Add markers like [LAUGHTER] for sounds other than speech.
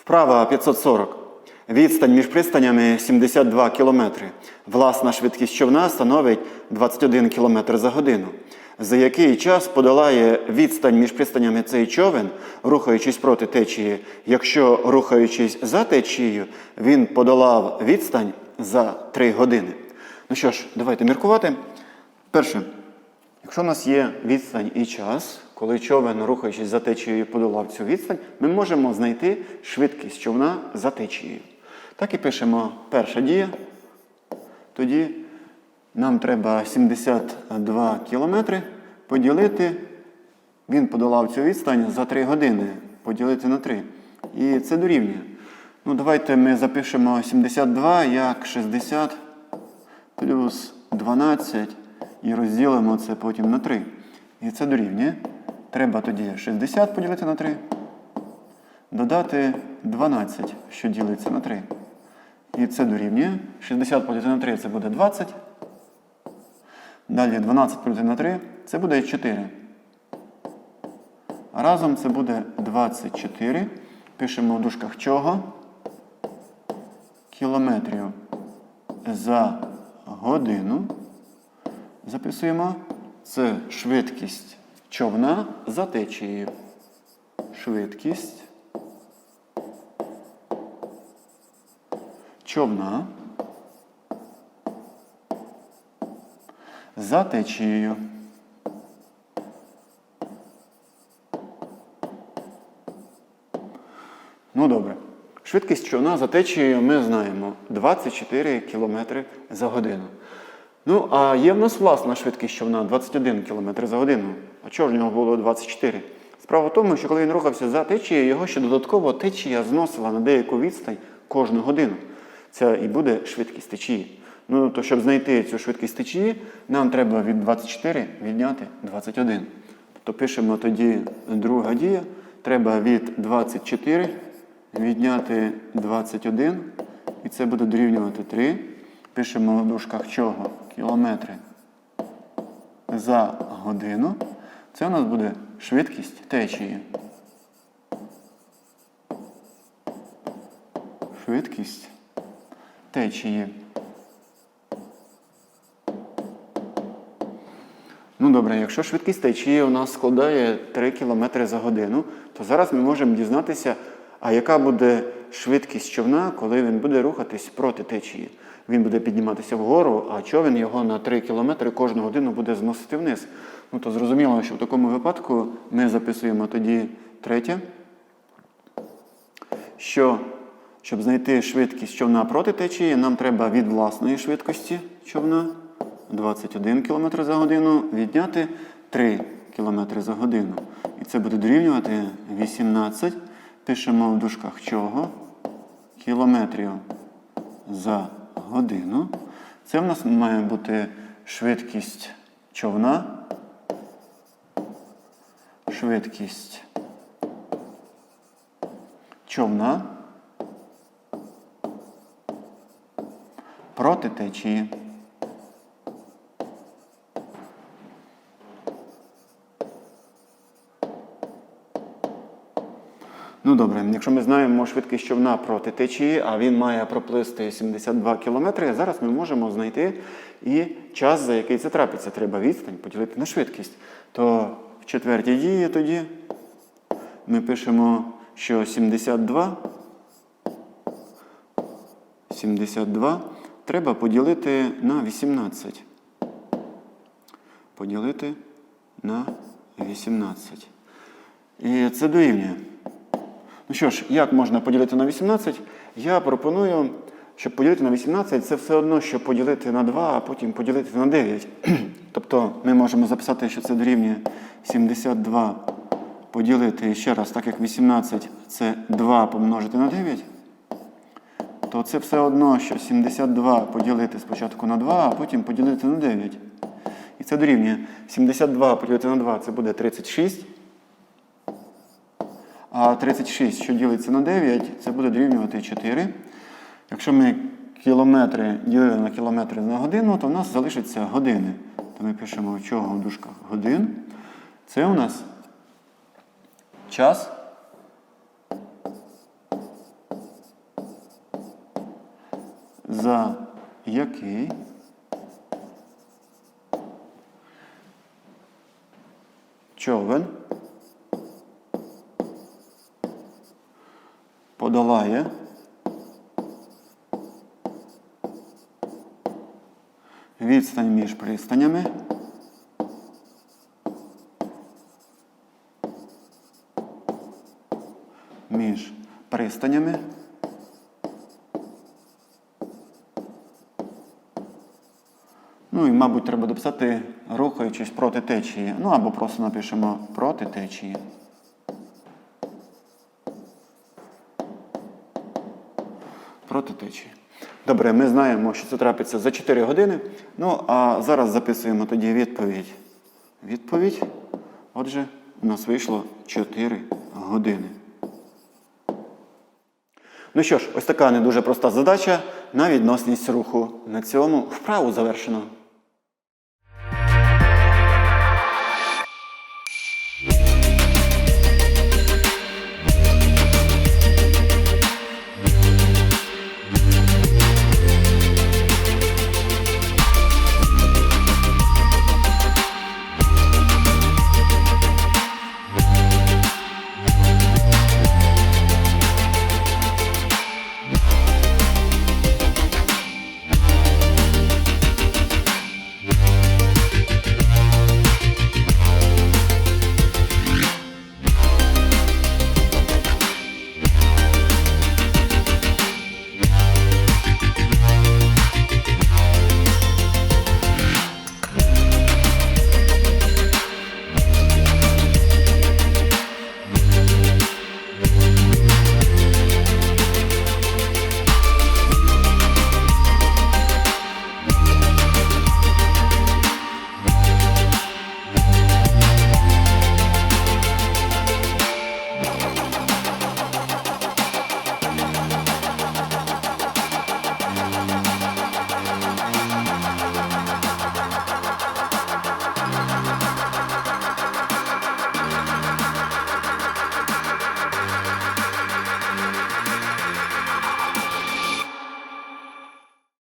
Вправа 540. Відстань між пристанями 72 км. Власна швидкість човна становить 21 км за годину. За який час подолає відстань між пристанями цей човен, рухаючись проти течії, якщо рухаючись за течією, він подолав відстань за 3 години. Ну що ж, давайте міркувати. Перше, Якщо у нас є відстань і час, коли човен, рухаючись за течією, подолав цю відстань, ми можемо знайти швидкість човна за течією. Так і пишемо перша дія. Тоді нам треба 72 кілометри поділити. Він подолав цю відстань за 3 години. Поділити на 3. І це дорівнює. Ну, давайте ми запишемо 72 як 60 плюс 12 і розділимо це потім на 3. І це дорівнює. Треба тоді 60 поділити на 3. Додати 12, що ділиться на 3. І це дорівнює. 60 поділити на 3 це буде 20. Далі 12 поділити на 3 це буде 4. Разом це буде 24. Пишемо в дужках чого? Кілометрів за годину. Записуємо. Це швидкість човна за течією. Швидкість човна за течією. Ну добре. Швидкість човна за течією ми знаємо 24 км за годину. Ну, а є в нас власна швидкість човна 21 км за годину. А нього було 24? Справа в тому, що коли він рухався за течією, його ще додатково течія зносила на деяку відстань кожну годину. Це і буде швидкість течії. Ну, то щоб знайти цю швидкість течії, нам треба від 24 відняти 21. Тобто пишемо тоді друга дія. Треба від 24 відняти 21, і це буде дорівнювати 3. Пишемо в дужках чого? Кілометри за годину. Це у нас буде швидкість течії. Швидкість течії. Ну добре, якщо швидкість течії у нас складає 3 км за годину, то зараз ми можемо дізнатися, а яка буде швидкість човна, коли він буде рухатись проти течії. Він буде підніматися вгору, а човен його на 3 км кожну годину буде зносити вниз. Ну то зрозуміло, що в такому випадку ми записуємо тоді третє, що щоб знайти швидкість човна проти течії, нам треба від власної швидкості човна 21 км за годину відняти 3 км за годину. І це буде дорівнювати 18. Пишемо в дужках чого? Кілометрів за годину. Це в нас має бути швидкість човна. Швидкість човна проти течії. Ну добре, якщо ми знаємо швидкість човна проти течії, а він має проплисти 72 км, зараз ми можемо знайти і час, за який це трапиться. Треба відстань поділити на швидкість. То в четвертій дії тоді ми пишемо, що 72 72 треба поділити на 18. Поділити на 18. І це дорівнює. Ну що ж, як можна поділити на 18? Я пропоную, щоб поділити на 18, це все одно, що поділити на 2, а потім поділити на 9. [CLEARS THROAT] тобто ми можемо записати, що це дорівнює 72 поділити ще раз, так як 18 це 2 помножити на 9, то це все одно, що 72 поділити спочатку на 2, а потім поділити на 9. І це дорівнює 72 поділити на 2 це буде 36. А 36, що ділиться на 9, це буде дорівнювати 4. Якщо ми кілометри ділили на кілометри на годину, то в нас залишиться години. То ми пишемо в чого в дужках годин. Це у нас час. За який човен подолає відстань між пристанями між пристанями Ну і, мабуть, треба дописати рухаючись проти течії. Ну або просто напишемо проти течії. Проти. Добре, ми знаємо, що це трапиться за 4 години. Ну, а зараз записуємо тоді відповідь. Відповідь. Отже, у нас вийшло 4 години. Ну що ж, ось така не дуже проста задача на відносність руху. На цьому вправу завершено.